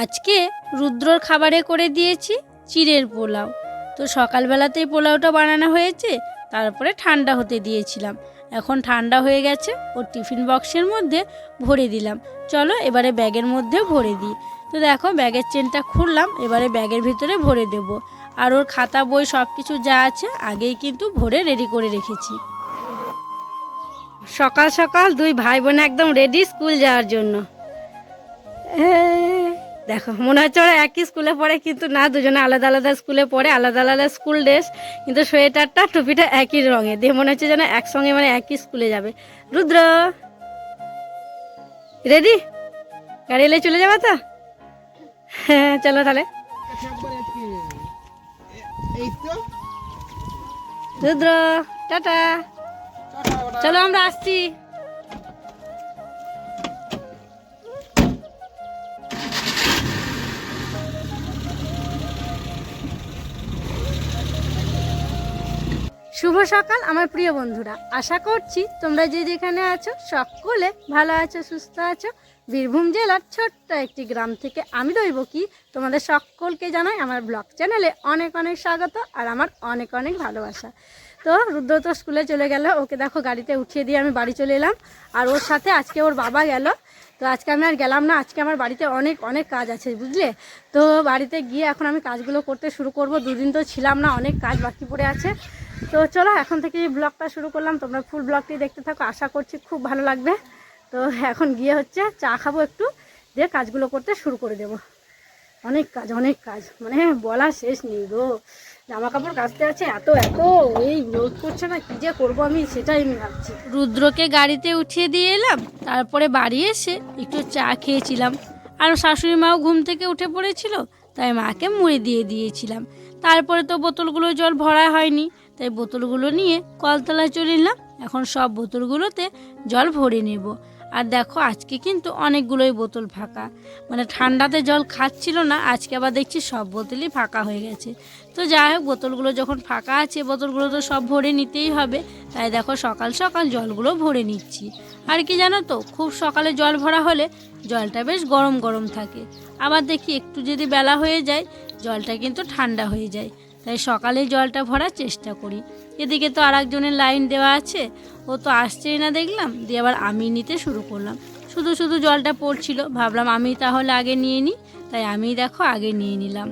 আজকে রুদ্রর খাবারে করে দিয়েছি চিড়ের পোলাও। তো সকালবেলাতেই পোলাওটা বানানো হয়েছে, তারপরে ঠান্ডা হতে দিয়েছিলাম। এখন ঠান্ডা হয়ে গেছে, ওর টিফিন বক্সের মধ্যে ভরে দিলাম। চলো এবারে ব্যাগের মধ্যেও ভরে দিই। তো দেখো ব্যাগের চেনটা খুললাম, এবারে ব্যাগের ভিতরে ভরে দেব। আর ওর খাতা, বই সব কিছু যা আছে, আগেই কিন্তু ভরে রেডি করে রেখেছি। সকাল সকাল দুই ভাই বোন একদম রেডি স্কুল যাওয়ার জন্য। দেখো, মনে হচ্ছে ওরা একই স্কুলে পড়ে, কিন্তু না, দুজনে আলাদা আলাদা স্কুলে পড়ে, আলাদা আলাদা স্কুল ড্রেস, কিন্তু সোয়েটারটা, টুপিটা একই রঙে দিয়ে মনে হচ্ছে যেন একসঙ্গে মানে একই স্কুলে যাবে। রুদ্র! রেডি? গাড়ি এলে চলে যাবে তো? হ্যাঁ চলো তাহলে। রুদ্র, টাটা। চলো আমরা আসছি। শুভ সকাল, আমার প্রিয় বন্ধুরা। আশা করছি তোমরা যে যেখানে আছো, সকলে ভালো আছো, সুস্থ আছো। বীরভূম জেলার ছোট্ট একটি গ্রাম থেকে আমি রইব কি? তোমাদের সকলকে জানাই আমার ব্লগ চ্যানেলে অনেক অনেক স্বাগত আর আমার অনেক অনেক ভালোবাসা। তো রুদ্র তো স্কুলে চলে গেল, ওকে দেখো গাড়িতে উঠিয়ে দিয়ে আমি বাড়ি চলে এলাম। আর ওর সাথে আজকে ওর বাবা গেল। তো আজকে আমি আর গেলাম না, আজকে আমার বাড়িতে অনেক অনেক কাজ আছে, বুঝলে? তো বাড়িতে গিয়ে এখন আমি কাজগুলো করতে শুরু করব। দুদিন তো ছিলাম না, অনেক কাজ বাকি পড়ে আছে। তো চলো, এখন থেকে ব্লগটা শুরু করলাম। তোমরা ফুল ব্লগটি দেখতে থাকো, আশা করছি খুব ভালো লাগবে। তো এখন গিয়ে হচ্ছে চা খাব একটু, দিয়ে কাজগুলো করতে শুরু করে দেব। অনেক কাজ অনেক কাজ। মানে বলা শেষ নেই গো। জামা কাপড় কাচতে আছে, এত এত, এই রোদ করছে না, কি যে করব আমি সেটাই আমি ভাবছি। রুদ্রকে গাড়িতে উঠিয়ে দিয়ে এলাম, তারপরে বাড়ি এসে একটু চা খেয়েছিলাম। আর শাশুড়ি মাও ঘুম থেকে উঠে পড়েছিল, তাই মাকে মুড়ি দিয়ে দিয়েছিলাম। তারপরে তো বোতলগুলো জল ভরা হয়নি তাই বোতলগুলো নিয়ে কলতলায় চলে এলাম। এখন সব বোতলগুলোতে জল ভরে নেব। আর দেখো, আজকে কিন্তু অনেকগুলোই বোতল ফাঁকা। মানে ঠান্ডাতে জল খাচ্ছিল না, আজকে আবার দেখছি সব বোতলই ফাঁকা হয়ে গেছে। তো যাই হোক, বোতলগুলো যখন ফাঁকা আছে, বোতলগুলো তো সব ভরে নিতেই হবে। তাই দেখো, সকাল সকাল জলগুলো ভরে নিচ্ছি। আর কি জানো তো, খুব সকালে জল ভরা হলে জলটা বেশ গরম গরম থাকে। আবার দেখি একটু যদি বেলা হয়ে যায়, জলটা কিন্তু ঠান্ডা হয়ে যায়। তাই সকালে জলটা ভরার চেষ্টা করি। এদিকে তো আর একজনের লাইন দেওয়া আছে, ও তো আসছেই না দেখলাম, দিয়ে আবার আমি নিতে শুরু করলাম। শুধু শুধু জলটা পড়ছিল, ভাবলাম আমি তাহলে আগে নিয়ে নিই, তাই আমি দেখো আগে নিয়ে নিলাম।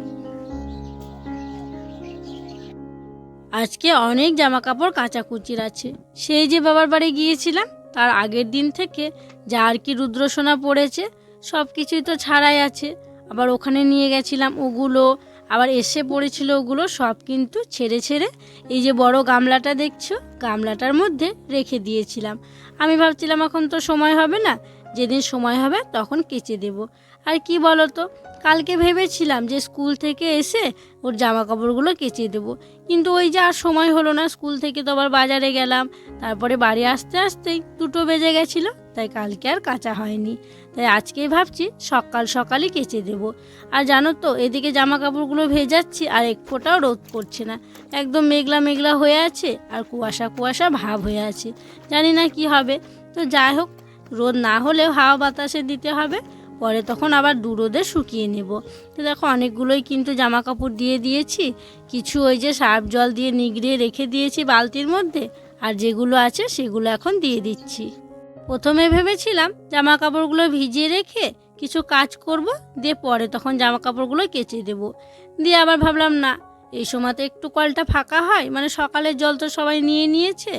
আজকে অনেক জামা কাপড় কাচাকুচির আছে। সেই যে বাবার বাড়ি গিয়েছিলাম, তার আগের দিন থেকে যা আর কি রুদ্রসোনা পড়েছে সব কিছুই তো ছাড়াই আছে। আবার ওখানে নিয়ে গেছিলাম ওগুলো আবার এসে পড়েছিল ওগুলো সব কিন্তু ছেড়ে ছেড়ে এই যে বড় গামলাটা দেখছ, গামলাটার মধ্যে রেখে দিয়েছিলাম। আমি ভাবছিলাম এখন তো সময় হবে না, যেদিন সময় হবে তখন কেচে দেব। আর কি বলো তো কালকে ভেবেছিলাম যে স্কুল থেকে এসে ওর জামা কাপড়গুলো কেচে দেবো। কিন্তু ওই যে আর সময় হলো না, স্কুল থেকে তো আবার বাজারে গেলাম। তারপরে বাড়ি আসতে আসতেই দুটো বেজে গেছিল, তাই কালকে আর কাঁচা হয়নি। তাই আজকেই ভাবছি সকাল সকালই কেচে দেব। আর জানো তো, এদিকে জামা কাপড়গুলো ভেজাচ্ছি আর এক ফোঁটাও রোদ পড়ছে না। একদম মেঘলা মেঘলা হয়ে আছে আর কুয়াশা কুয়াশা ভাব হয়ে আছে। জানি না কি হবে। তো যাই হোক, রোদ না হলেও হাওয়া বাতাসে দিতে হবে। পরে তখন আবার দু রোদে শুকিয়ে নেব। তো দেখো, অনেকগুলোই কিন্তু জামা কাপড় দিয়ে দিয়েছি। কিছু ওই যে সার্ফ জল দিয়ে নিগড়িয়ে রেখে দিয়েছি বালতির মধ্যে। আর যেগুলো আছে সেগুলো এখন দিয়ে দিচ্ছি। প্রথমে ভেবেছিলাম জামা কাপড়গুলো ভিজিয়ে রেখে কিছু কাজ করব, দিয়ে পরে তখন জামা কাপড়গুলো কেচে দেব। দিয়ে আবার ভাবলাম, না, এই সময়তে একটু কলটা ফাঁকা হয় মানে সকালের জল তো সবাই নিয়ে নিয়েছে,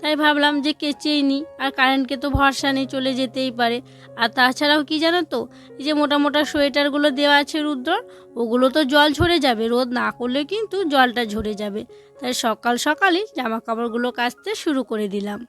তাই ভাবলাম যে কেচেই নিই আর কারেন্টকে তো ভরসা নেই চলে যেতেই পারে। আর তাছাড়াও কি জানো তো, এই যে মোটা মোটা সোয়েটারগুলো দেওয়া আছে রুদ্র, ওগুলো তো জল ঝরে যাবে, রোদ না করলে কিন্তু জলটা ঝরে যাবে। তাই সকাল সকালই জামা কাপড়গুলো কাচতে শুরু করে দিলাম।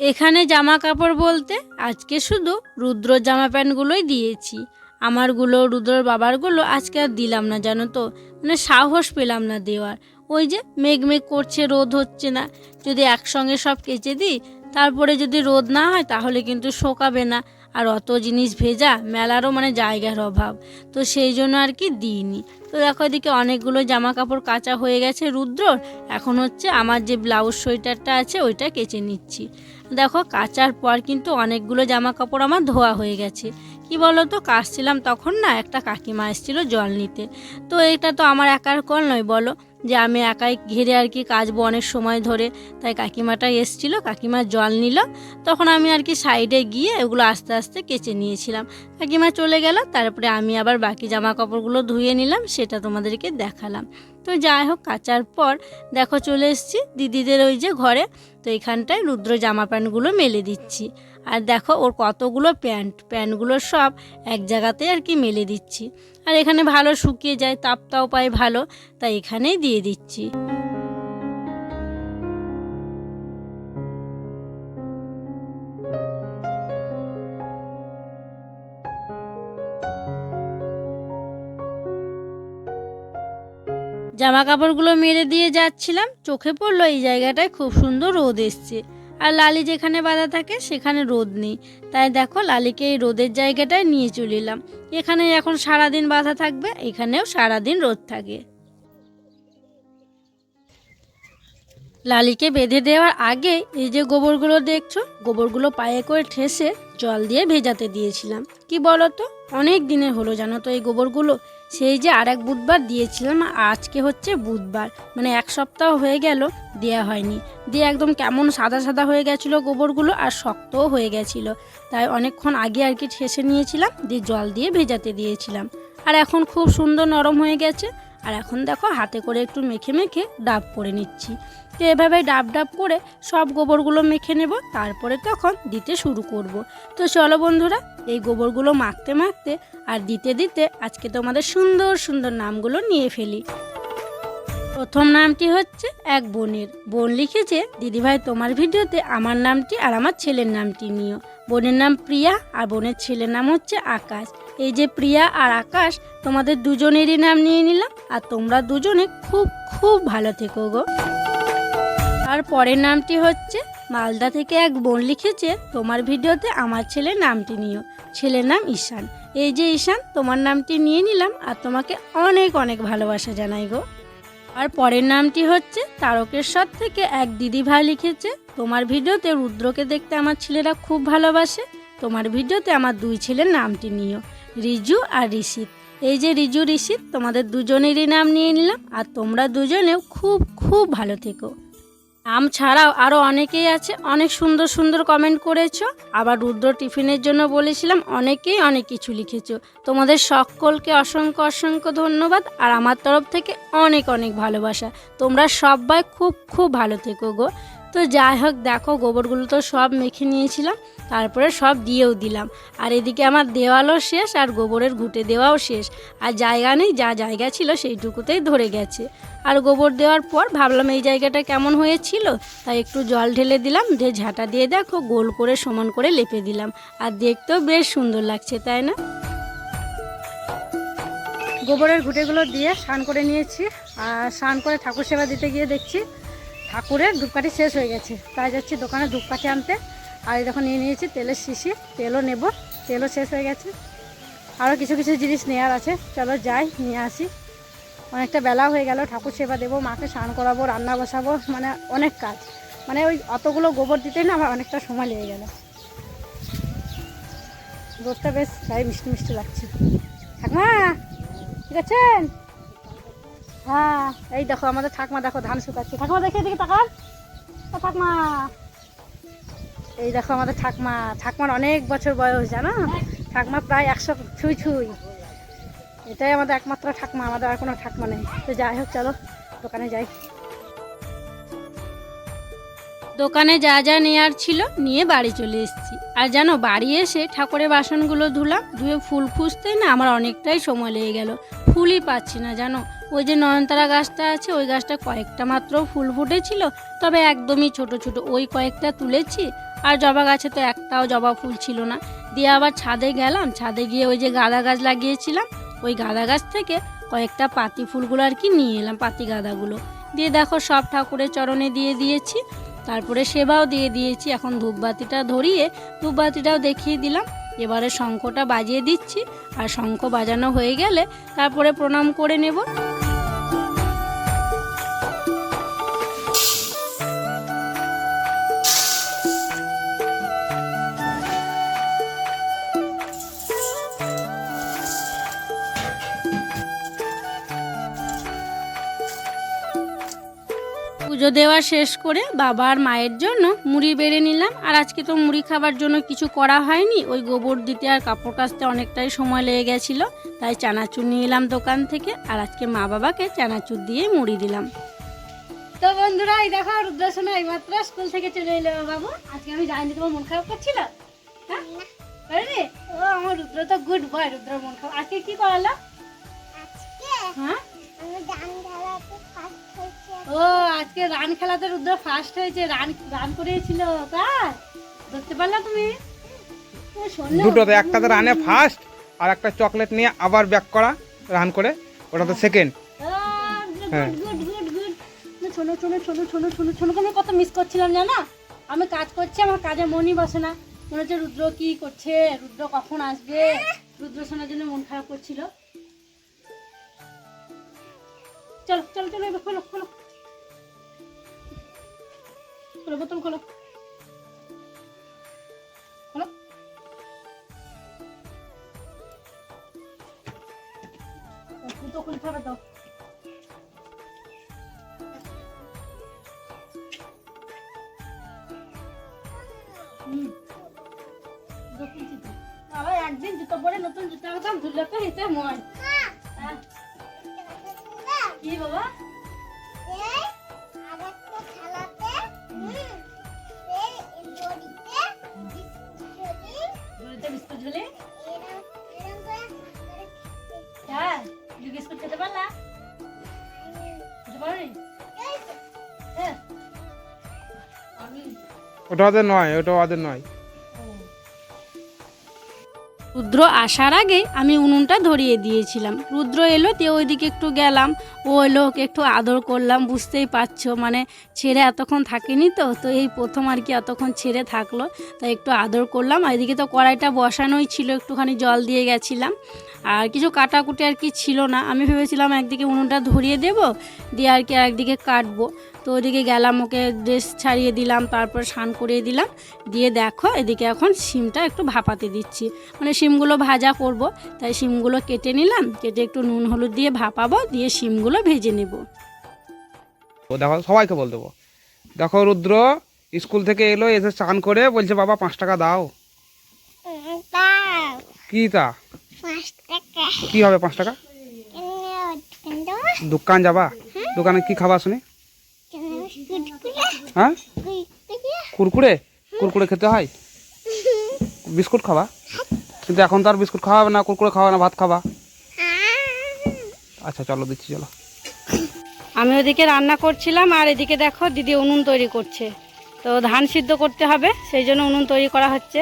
এখানে জামা কাপড় বলতে আজকে শুধু রুদ্র জামা প্যান্টগুলোই দিয়েছি। আমারগুলো, রুদ্রর বাবারগুলো আজকে আর দিলাম না, জানো তো? মানে সাহস পেলাম না দেওয়ার। ওই যে মেঘ মেঘ করছে, রোদ হচ্ছে না। যদি একসঙ্গে সব কেচে দিই, তারপরে যদি রোদ না হয়, তাহলে কিন্তু শোকাবে না। আর অত জিনিস ভেজা, মেলারও মানে জায়গার অভাব। তো সেই জন্য আর কি দিইনি। তো দেখো এদিকে অনেকগুলো জামা কাপড় কাঁচা হয়ে গেছে রুদ্রর। এখন হচ্ছে আমার যে ব্লাউজ সোয়েটারটা আছে, ওইটা কেচে নিচ্ছি। দেখো কাচার পর কিন্তু অনেকগুলো জামা কাপড় আমার ধোয়া হয়ে গেছে। কি বলো তো কাশছিলাম তখন না, একটা কাকিমা এসেছিল জল নিতে। তো এটা তো আমার একার কল নয়, বলো। যে আমি একাই ঘিরে আর কি কাচবো অনেক সময় ধরে। তাই কাকিমাটা এসছিল, কাকিমা জল নিল। তখন আমি আর কি সাইডে গিয়ে এগুলো আস্তে আস্তে কেচে নিয়েছিলাম। কাকিমা চলে গেল, তারপরে আমি আবার বাকি জামা কাপড়গুলো ধুয়ে নিলাম, সেটা তোমাদেরকে দেখালাম। তো যাই হোক, কাচার পর দেখো চলে এসছি দিদিদের ওই যে ঘরে। তো এখানটায় রুদ্র জামা প্যান্টগুলো মেলে দিচ্ছি। আর দেখো ওর কতগুলো প্যান্ট, প্যান্টগুলো সব এক জায়গাতে আর কি মেলে দিচ্ছি। আর এখানে ভালো শুকিয়ে যায়, তাপটাও পায় ভালো, তাই এখানেই দিয়ে দিচ্ছি। জামা কাপড়গুলো মেরে দিয়ে যাচ্ছিলাম, চোখে পড়ল এই জায়গাটায় খুব সুন্দর রোদ এসছে। আর লালি যেখানে বাঁধা থাকে সেখানে রোদ নেই। তাই দেখো লালিকে এই রোদের জায়গাটায় নিয়ে চলে এলাম। এখানে এখন সারাদিন বাঁধা থাকবে, এখানেও সারাদিন রোদ থাকে। লালিকে বেঁধে দেওয়ার আগে এই যে গোবরগুলো দেখছ, গোবরগুলো পায়ে করে ঠেসে জল দিয়ে ভেজাতে দিয়েছিলাম। কি বলো তো অনেক দিনের হলো জানো তো এই গোবরগুলো। সেই যে আর এক বুধবার দিয়েছিলাম আজকে হচ্ছে বুধবার। মানে এক সপ্তাহ হয়ে গেল, দেয়া হয়নি। দিয়ে একদম কেমন সাদা সাদা হয়ে গেছিল গোবরগুলো আর শক্তও হয়ে গেছিল। তাই অনেকক্ষণ আগে আর কি ঠেসে নিয়েছিলাম, দিয়ে জল দিয়ে ভেজাতে দিয়েছিলাম। আর এখন খুব সুন্দর নরম হয়ে গেছে। আর এখন দেখো হাতে করে একটু মেখে মেখে ডাব করে নিচ্ছি। তো এভাবে ডাব ডাব করে সব গোবরগুলো মেখে নেব, তারপরে তখন দিতে শুরু করব। তো চলো বন্ধুরা, এই গোবরগুলো মাখতে মাখতে আর দিতে দিতে আজকে তোমাদের সুন্দর সুন্দর নামগুলো নিয়ে ফেলি। প্রথম নামটি হচ্ছে এক বোনের। বোন লিখেছে, দিদিভাই, তোমার ভিডিওতে আমার নামটি আর আমার ছেলের নামটি নিও। বোনের নাম প্রিয়া আর বোনের ছেলের নাম হচ্ছে আকাশ। এই যে প্রিয়া আর আকাশ, তোমাদের দুজনেরই নাম নিয়ে নিলাম আর তোমরা দুজনে খুব খুব ভালো থেকো গো। আর পরের নামটি হচ্ছে মালদা থেকে এক বোন লিখেছে, তোমার ভিডিওতে আমার ছেলের নামটি নিও। ছেলের নাম ঈশান। এই যে ঈশান, তোমার নামটি নিয়ে নিলাম আর তোমাকে অনেক অনেক ভালোবাসা জানাই গো। আর পরের নামটি হচ্ছে তারকেশ্বর থেকে এক দিদি ভাই লিখেছে, তোমার ভিডিওতে রুদ্রকে দেখতে আমার ছেলেরা খুব ভালোবাসে। তোমার ভিডিওতে আমার দুই ছেলের নামটি নিও, রিজু আর ঋষিত এই যে রিজু ঋষিত তোমাদের দুজনেরই নাম নিয়ে নিলাম আর তোমরা দুজনেও খুব খুব ভালো থেকো। নাম ছাড়াও আরও অনেকেই আছে, অনেক সুন্দর সুন্দর কমেন্ট করেছ। আবার রুদ্র টিফিনের জন্য বলেছিলাম, অনেকেই অনেক কিছু লিখেছ। তোমাদের সকলকে অসংখ্য অসংখ্য ধন্যবাদ, আর আমার তরফ থেকে অনেক অনেক ভালোবাসা। তোমরা সবাই খুব খুব ভালো থেকো গো। তো যাই হোক, দেখো গোবরগুলো তো সব মেখে নিয়েছিলাম, তারপরে সব দিয়েও দিলাম। আর এদিকে আমার দেওয়ালও শেষ, আর গোবরের ঘুটে দেওয়াও শেষ। আর জায়গা নেই, যা জায়গা ছিল সেইটুকুতেই ধরে গেছে। আর গোবর দেওয়ার পর ভাবলাম এই জায়গাটা কেমন হয়েছিল, তাই একটু জল ঢেলে দিলাম দিয়ে ঝাঁটা দিয়ে দেখো গোল করে সমান করে লেপে দিলাম। আর দেখতেও বেশ সুন্দর লাগছে, তাই না? গোবরের ঘুটেগুলো দিয়ে স্নান করে নিয়েছি, আর স্নান করে ঠাকুর সেবা দিতে গিয়ে দেখছি ঠাকুরের ধূপকাঠি শেষ হয়ে গেছে। তাই যাচ্ছি দোকানে ধূপকাঠি আনতে। আর এই দেখো নিয়ে নিয়েছি তেলের শিশি, তেলও নেব, তেলও শেষ হয়ে গেছে। আরও কিছু কিছু জিনিস নেওয়ার আছে। চলো যাই, নিয়ে আসি। অনেকটা বেলা হয়ে গেল, ঠাকুর সেবা দেবো, মাকে স্নান করাবো, রান্না বসাবো মানে অনেক কাজ। মানে ওই অতগুলো গোবর দিতেই না আমার অনেকটা সময় লেগে গেল। রোদটা বেশ গায়ে মিষ্টি মিষ্টি লাগছে। ঠাকমা ঠিক আছেন হ্যাঁ এই দেখো আমাদের ঠাকমা, দেখো ধান শুকাচ্ছে। ঠাকমা, দেখে এদিকে তাকান। ঠাকমা। এই দেখো আমাদের ঠাকমা। ঠাকমার অনেক বছর বয়স, জানো? ঠাকমা প্রায় একশো ছুঁই ছুঁই। এটাই আমাদের একমাত্র ঠাকমা, আমাদের আর কোনো ঠাকমা নেই। তো যাই হোক, চলো, দোকানে যাই। দোকানে যা যা নেওয়ার ছিল, নিয়ে বাড়ি চলে এসেছি। আর জানো, বাড়ি এসে ঠাকুরের বাসনগুলো ধুলাম, ধুয়ে ফুল খুঁজতে না আমার অনেকটাই সময় লেগে গেল। ফুলই পাচ্ছি না, জানো? ওই যে নয়নতারা গাছটা আছে, ওই গাছটা কয়েকটা মাত্র ফুল ফুটেছিল, তবে একদমই ছোট ছোট। ওই কয়েকটা তুলেছি, আর জবা গাছে তো একটাও জবা ফুল ছিল না। দিয়ে আবার ছাদে গেলাম, ছাদে গিয়ে ওই যে গাঁদা গাছ লাগিয়েছিলাম, ওই গাঁদা গাছ থেকে কয়েকটা পাতি ফুলগুলো আর কি নিয়ে এলাম, পাতি গাঁদাগুলো। দিয়ে দেখো সব ঠাকুরের চরণে দিয়ে দিয়েছি, তারপরে সেবাও দিয়ে দিয়েছি। এখন ধূপবাতিটা ধরিয়ে ধূপবাতিটাও দেখিয়ে দিলাম। এবারে শঙ্খটা বাজিয়ে দিচ্ছি, আর শঙ্খ বাজানো হয়ে গেলে তারপরে প্রণাম করে নেব। পুজো দেওয়া শেষ করে বাবা আর মায়ের জন্য মুড়ি বেড়ে নিলাম। আর আজকে তো মুড়ি খাবার জন্য কিছু করা হয়নি। ওই গোবর দিতে আর কাপড় কাচতে অনেকটাই সময় লেগে গেছিল। তাই চানাচুর নিয়ে এলাম দোকান থেকে। আর আজকে মা বাবাকে চানাচুর দিয়ে মুড়ি দিলাম। তো বন্ধুরা এই দেখো রুদ্রাসনা এইমাত্র স্কুল থেকে চলে এলো বাবু। আজকে আমি জানি তোমার মন খারাপ করছিল? হ্যাঁ? ও আমার রুদ্র তো গুড বয় রুদ্র মন খারাপ। আজকে কি করালো? হ্যাঁ? ও আজকে রান খেলাতে রুদ্র ফার্স্ট হয়েছে। রান রান করেছিল তাই ধরতে পারলা তুমি? দুটোতে একটাতে রানে ফার্স্ট আর একটা চকলেট নিয়ে আবার ব্যাক করা রান করে। ওটা তো সেকেন্ড হ্যাঁ। Good good good. শোনো শোনো শোনো শোনো শোনো শোনো আমি কত মিস করছিলাম জানো? আমি কাজ করছি আমার কাজে মনই বসে না। মনে হচ্ছে রুদ্র কি করছে? রুদ্র কখন আসবে? রুদ্র শোনার জন্য মন খারাপ করছিল। চলো চলো চলো এবার খোলো খোলো খোলো বোতল খোলো খোলো ঝুলি হ্যাঁ বিস্কুট খেতে পারলা? খেতে হ্যাঁ। ওটা ওদের নয় ওটা ওদের নয়। রুদ্র আসার আগে আমি উনুনটা ধরিয়ে দিয়েছিলাম। রুদ্র এলো, তে ওইদিকে একটু গেলাম। ও এলো একটু আদর করলাম, বুঝতেই পারছ মানে ছেড়ে এতক্ষণ থাকেনি তো তো এই প্রথম আর কি এতক্ষণ ছেড়ে থাকল। তাই একটু আদর করলাম। আর এদিকে তো কড়াইটা বসানোই ছিল, একটুখানি জল দিয়ে গেছিলাম। আর কিছু কাটাকুটি আর কি ছিল না। আমি ভেবেছিলাম একদিকে উনুনটা ধরিয়ে দেব দিয়ে আর কি একদিকে কাটবো। তো ওইদিকে গেলাম ওকে ড্রেস ছাড়িয়ে দিলাম তারপর স্নান করিয়ে দিলাম। দিয়ে দেখো এদিকে এখন শিমটা একটু ভাপাতে দিচ্ছি। মানে শিমগুলো ভাজা করব তাই শিমগুলো কেটে নিলাম কেটে একটু নুন হলুদ দিয়ে ভাপাবো দিয়ে শিমগুলো ভেজে নেব। ও দেখো সবাইকে বল দেবো। দেখো রুদ্র স্কুল থেকে এলো এসে স্নান করে বলছে বাবা পাঁচ টাকা দাও। কি তা? কি হবে পাঁচ টাকা? দোকান যাবা? দোকানে কি খাবা শুনি? হ্যাঁ? কুরকুরে? কুরকুরে খেতে হয়? বিস্কুট খাবা? কিন্তু এখন তো আর বিস্কুট খাওয়া হবে না কুরকুরে খাওয়া না ভাত খাবা? আচ্ছা চলো দিচ্ছি চলো। আমি ওদিকে রান্না করছিলাম আর এদিকে দেখো দিদি উনুন তৈরি করছে। তো ধান সিদ্ধ করতে হবে সেই জন্য উনুন তৈরি করা হচ্ছে।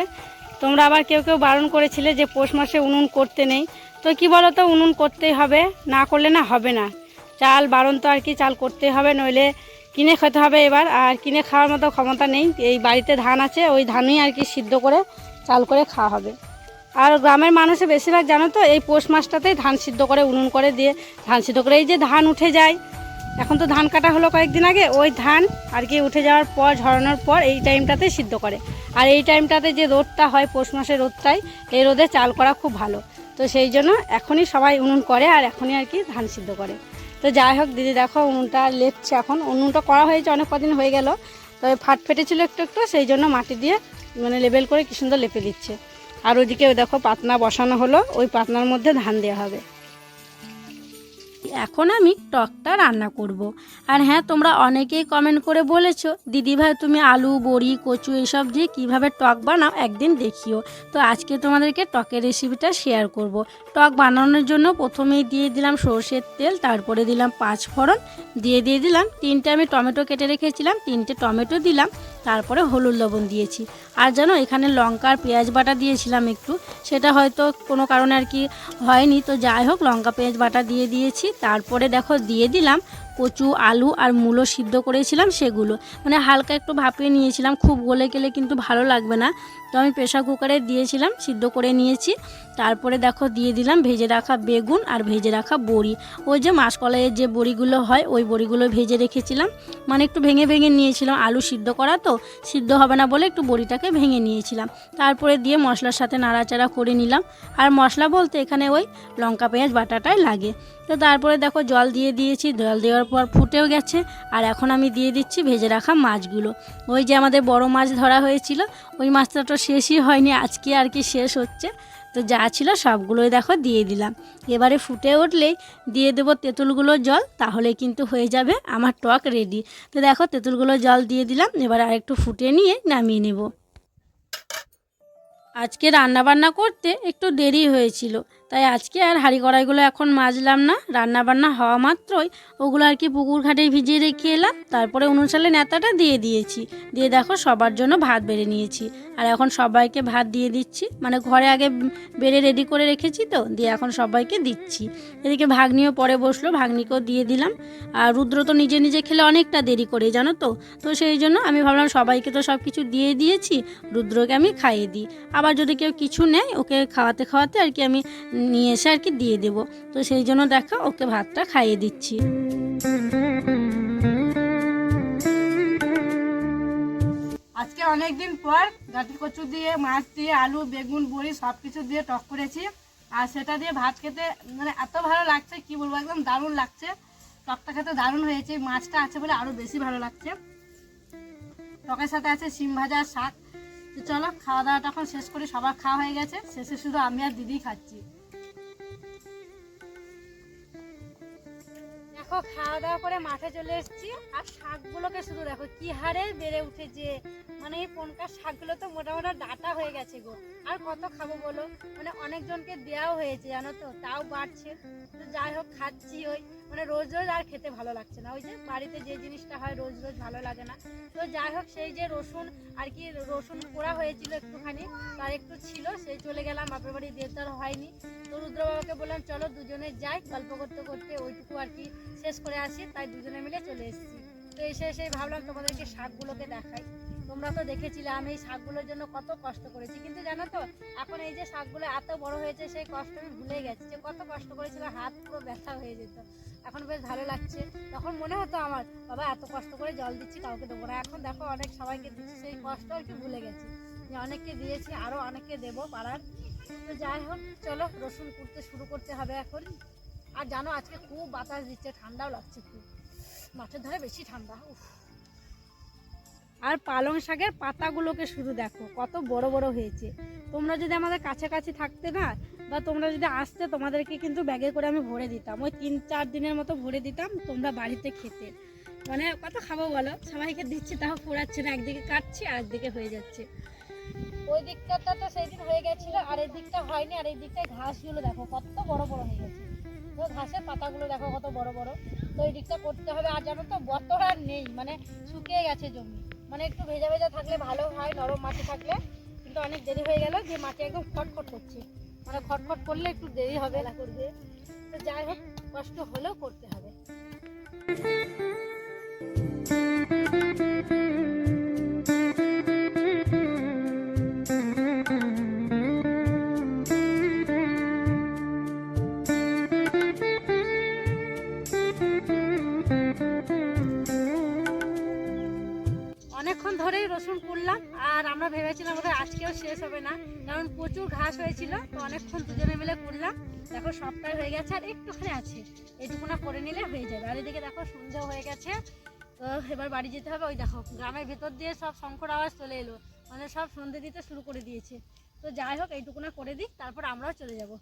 তোমরা আবার কেউ কেউ বারণ করেছিলে যে পৌষ মাসে উনুন করতে নেই। তো কি বলো তো উনুন করতেই হবে, না করলে না হবে না। চাল বারণ তো আর কি, চাল করতেই হবে, নইলে কিনে খেতে হবে এবার। আর কিনে খাওয়ার মতো ক্ষমতা নেই, এই বাড়িতে ধান আছে, ওই ধানই আর কি সিদ্ধ করে, চাল করে খাওয়া হবে। আর গ্রামের মানুষে বেশিরভাগ জানো তো, এই পৌষ মাসটাতেই ধান সিদ্ধ করে, উনুন করে দিয়ে ধান সিদ্ধ করে। এই যে ধান উঠে যায়, এখন তো ধান কাটা হলো কয়েকদিন আগে, ওই ধান আর কি উঠে যাওয়ার পর, ঝরানোর পর এই টাইমটাতে সিদ্ধ করে। আর এই টাইমটাতে যে রোদটা হয়, পৌষ মাসের রোদটাই, এই রোদে চাল করা খুব ভালো। তো সেই জন্য এখনই সবাই উনুন করে আর এখনই আর কি ধান সিদ্ধ করে। তো যাই হোক, দিদি দেখো উনুনটা লেপছে এখন। উনুনটা করা হয়েছে অনেক কদিন হয়ে গেল। তবে ফাট ফেটেছিল একটু একটু, সেই জন্য মাটি দিয়ে মানে লেবেল করে কি সুন্দর লেপে দিচ্ছে। আর ওইদিকে ওই দেখো পাতনা বসানো হলো, ওই পাতনার মধ্যে ধান দেওয়া হবে। এখন আমি টকটা রান্না করব। আর হ্যাঁ তোমরা অনেকেই কমেন্ট করে বলেছ দিদিভাই তুমি আলু, বড়ি, কচু এসব দিয়ে কীভাবে টক বানাও একদিন দেখিও তো আজকে তোমাদেরকে টকের রেসিপিটা শেয়ার করব। টক বানানোর জন্য প্রথমেই দিয়ে দিলাম সর্ষের তেল, তারপরে দিলাম পাঁচ ফোড়ন দিয়ে দিয়ে দিলাম তিনটে আমি টমেটো কেটে রেখেছিলাম, তিনটে টমেটো দিলাম তারপরে হলুদ লবণ দিয়েছি। আর জানো, এখানে লঙ্কার পেঁয়াজ বাটা দিয়েছিলাম একটু। সেটা হয়তো কোনো কারণে আর কি হয়নি। তো যাই হোক, লঙ্কা, পেঁয়াজ বাটা দিয়ে দিয়েছি। তারপরে দেখো, দিয়ে দিলাম কচু, আলু আর মূলো সিদ্ধ করেছিলাম সেগুলো। মানে হালকা একটু ভাপিয়ে নিয়েছিলাম। খুব গলে গেলে কিন্তু ভালো লাগবে না। তো আমি প্রেশার কুকারে দিয়েছিলাম, সিদ্ধ করে নিয়েছি। তারপরে দেখো দিয়ে দিলাম ভেজে রাখা বেগুন আর ভেজে রাখা বড়ি। ওই যে মাসকলাইয়ের যে বড়িগুলো হয়, ওই বড়িগুলো ভেজে রেখেছিলাম। মানে একটু ভেঙে ভেঙে নিয়েছিলাম। আলু সিদ্ধ করা তো, সিদ্ধ হবে না বলে একটু বড়িটাকে ভেঙে নিয়েছিলাম। তারপরে দিয়ে মশলার সাথে নাড়াচাড়া করে নিলাম। আর মশলা বলতে এখানে ওই লঙ্কা, পেঁয়াজ, বাটাটাই লাগে। তো তারপরে দেখো জল দিয়ে দিয়েছি। জল দেওয়ার পর ফুটেও গেছে। আর এখন আমি দিয়ে দিচ্ছি ভেজে রাখা মাছগুলো। ওই যে আমাদের বড় মাছ ধরা হয়েছিল, ওই মাছটা তো শেষই হয়নি, আজকে আর কি শেষ হচ্ছে। তো যা ছিল সবগুলোই দেখো দিয়ে দিলাম। এবারে ফুটে উঠলেই দিয়ে দেবো তেঁতুলগুলোর জল, তাহলে কিন্তু হয়ে যাবে আমার টক রেডি। তো দেখো তেঁতুলগুলো জল দিয়ে দিলাম, এবার আরেকটু ফুটে নিয়ে নামিয়ে নেব। আজকে রান্না বান্না করতে একটু দেরি হয়েছিল তাই আজকে আর হাঁড়ি কড়াইগুলো এখন মাজলাম না রান্না বান্না হওয়া মাত্রই। ওগুলো আর কি পুকুর ঘাটে ভিজিয়ে রেখে এলাম, তারপরে অনুসারে নেতাটা দিয়ে দিয়েছি। দিয়ে দেখো সবার জন্য ভাত বেড়ে নিয়েছি। আর এখন সবাইকে ভাত দিয়ে দিচ্ছি। মানে ঘরে আগে বেড়ে রেডি করে রেখেছি তো, দিয়ে এখন সবাইকে দিচ্ছি। এদিকে ভাগ্নিও পরে বসল, ভাগ্নিকেও দিয়ে দিলাম। আর রুদ্র তো নিজে নিজে খেলে অনেকটা দেরি করে, জানো তো? তো সেই জন্য আমি ভাবলাম সবাইকে তো সব কিছু দিয়ে দিয়েছি, রুদ্রকে আমি খাইয়ে দিই। আবার যদি কেউ কিছু নেয়, ওকে খাওয়াতে খাওয়াতে আর কি আমি নিয়ে এসে আর কি দিয়ে দেবো। তো সেই জন্য দেখো, ওকে ভাতটা খাইয়ে দিচ্ছি। আজকে অনেক দিন পর গাঠি কচু দিয়ে, মাছ দিয়ে, আলু, বেগুন, বড়ি সব কিছু দিয়ে টক করেছি। আর সেটা দিয়ে ভাত খেতে মানে এত ভালো লাগছে, কি বলব, একদম দারুণ লাগছে। টকটা খেতে দারুণ হয়েছে, মাছটা আছে বলে আরও বেশি ভালো লাগছে। টকের সাথে আছে শিম ভাজা শাক। চলো, খাওয়া দাওয়াটা এখন শেষ করে, সবার খাওয়া হয়ে গেছে। শেষে শুধু আমি আর দিদি খাচ্ছি। দেখো, খাওয়া দাওয়া করে মাঠে চলে এসেছি। আর শাকগুলোকে শুধু দেখো, কি হারে বেড়ে উঠেছে। মানে এই পনকার শাকগুলো তো মোটামুটি ডাটা হয়ে গেছে গো। আর কত খাব বলো? মানে অনেকজনকে দেওয়াও হয়েছে, জানো তো? তাও বাড়ছে। তো যাই হোক, খাচ্ছি ওই। মানে রোজ রোজ আর খেতে ভালো লাগছে না। ওই যে বাড়িতে যে জিনিসটা হয়, রোজ রোজ ভালো লাগে না। তো যাই হোক, সেই যে রসুন আর কি রসুন পোড়া হয়েছিল একটুখানি, তার একটু ছিল, সেই চলে গেলাম। বাপের বাড়ি আর হয়নি। তো রুদ্র বাবাকে বললাম, চলো দুজনে যাই। গল্প করতে করতে ওইটুকু আর কি শেষ করে আসি। তাই দুজনে মিলে চলে এসেছি। তো এসে এসে ভাবলাম তোমাদেরকে শাকগুলোকে দেখাই। তোমরা তো দেখেছিলে, আমি এই শাকগুলোর জন্য কত কষ্ট করেছি। কিন্তু জানো তো, এখন এই যে শাকগুলো এত বড় হয়েছে, সেই কষ্ট আমি ভুলে গেছি। যে কত কষ্ট করেছিলাম, হাত পুরো ব্যথা হয়ে যেত। এখন বেশ ভালো লাগছে। তখন মনে হতো আমার, বাবা, এত কষ্ট করে জল দিচ্ছি, কাউকে দেবো না। এখন দেখো, অনেক সবাইকে দিচ্ছি, সেই কষ্ট আর কি ভুলে গেছি। যে অনেককে দিয়েছি আরও অনেককে দেবো পাড়ার তো যাই হোক, চলো, রসুন কুড়তে শুরু করতে হবে এখন। আর জানো, আজকে খুব বাতাস দিচ্ছে, ঠান্ডাও লাগছে খুব। মাঠের ধারে বেশি ঠান্ডা, উফ। আর পালং শাকের পাতাগুলোকে শুধু দেখো, কত বড় বড় হয়েছে। তোমরা যদি আমাদের কাছাকাছি থাকতে না, বা তোমরা যদি আসতে, তোমাদেরকে কিন্তু ব্যাগে করে আমি ভরে দিতাম। ওই তিন চার দিনের মতো ভরে দিতাম তোমরা বাড়িতে খেতে। মানে কত খাব বলো? সবাইকে দিচ্ছি, তাও পোড়াচ্ছে না, একদিকে কাটছি আর একদিকে হয়ে যাচ্ছে। ওই দিকটা তো সেই দিন হয়ে গেছিল, আর এই দিকটা হয়নি, আর এই দিকটায় ঘাসগুলো দেখো, কত বড় বড় হয়ে গেছে। তো ঘাসের পাতাগুলো দেখো কত বড় বড়। তো এই দিকটা করতে হবে, আর জানো তো, বতর নেই মানে শুকিয়ে গেছে জমি। মানে একটু ভেজা ভেজা থাকলে ভালো হয়, নরম মাটি থাকলে। কিন্তু অনেক দেরি হয়ে গেল যে মাটি একদম খটখট করছে। মানে খটখট করলে একটু দেরি হবে। না করবে তো যাই হোক, কষ্ট হলেও করতে হবে। আমরা ভেবেছিলাম ওদের আজকেও শেষ হবে না, কারণ প্রচুর ঘাস হয়েছিল, তো অনেকক্ষণ দুজনে মিলে করলাম দেখো সবটাই হয়ে গেছে, আর একটুখানি আছে। এইটুকুনা করে নিলে হয়ে যাবে। আর এদিকে দেখো, সন্ধে হয়ে গেছে। তো এবার বাড়ি যেতে হবে। ওই দেখো, গ্রামের ভেতর দিয়ে সব শঙ্কর আওয়াজ চলে এলো। মানে সব সন্ধে দিতে শুরু করে দিয়েছে। তো যাই হোক, এইটুকুনা করে দিই তারপর আমরাও চলে যাব।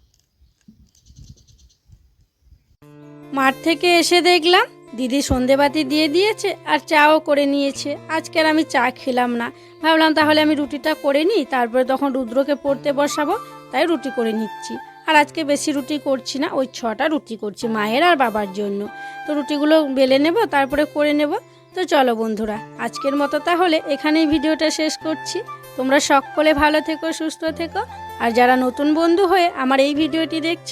মাঠ থেকে এসে দেখলাম দিদি সন্ধেবাতি দিয়ে দিয়েছে আর চাও করে নিয়েছে। আজকে আর আমি চা খেলাম না। ভাবলাম তাহলে আমি রুটিটা করে নিই, তারপরে তখন রুদ্রকে পড়তে বসাবো, তাই রুটি করে নিচ্ছি। আর আজকে বেশি রুটি করছি না, ওই ছটা রুটি করছি মায়ের আর বাবার জন্য। তো রুটিগুলো বেলে নেব, তারপরে করে নেব। তো চলো বন্ধুরা, আজকের মতো তাহলে এখানেই ভিডিওটা শেষ করছি। তোমরা সকলে ভালো থেকো, সুস্থ থেকো। আর যারা নতুন বন্ধু হয়ে আমার এই ভিডিওটি দেখছ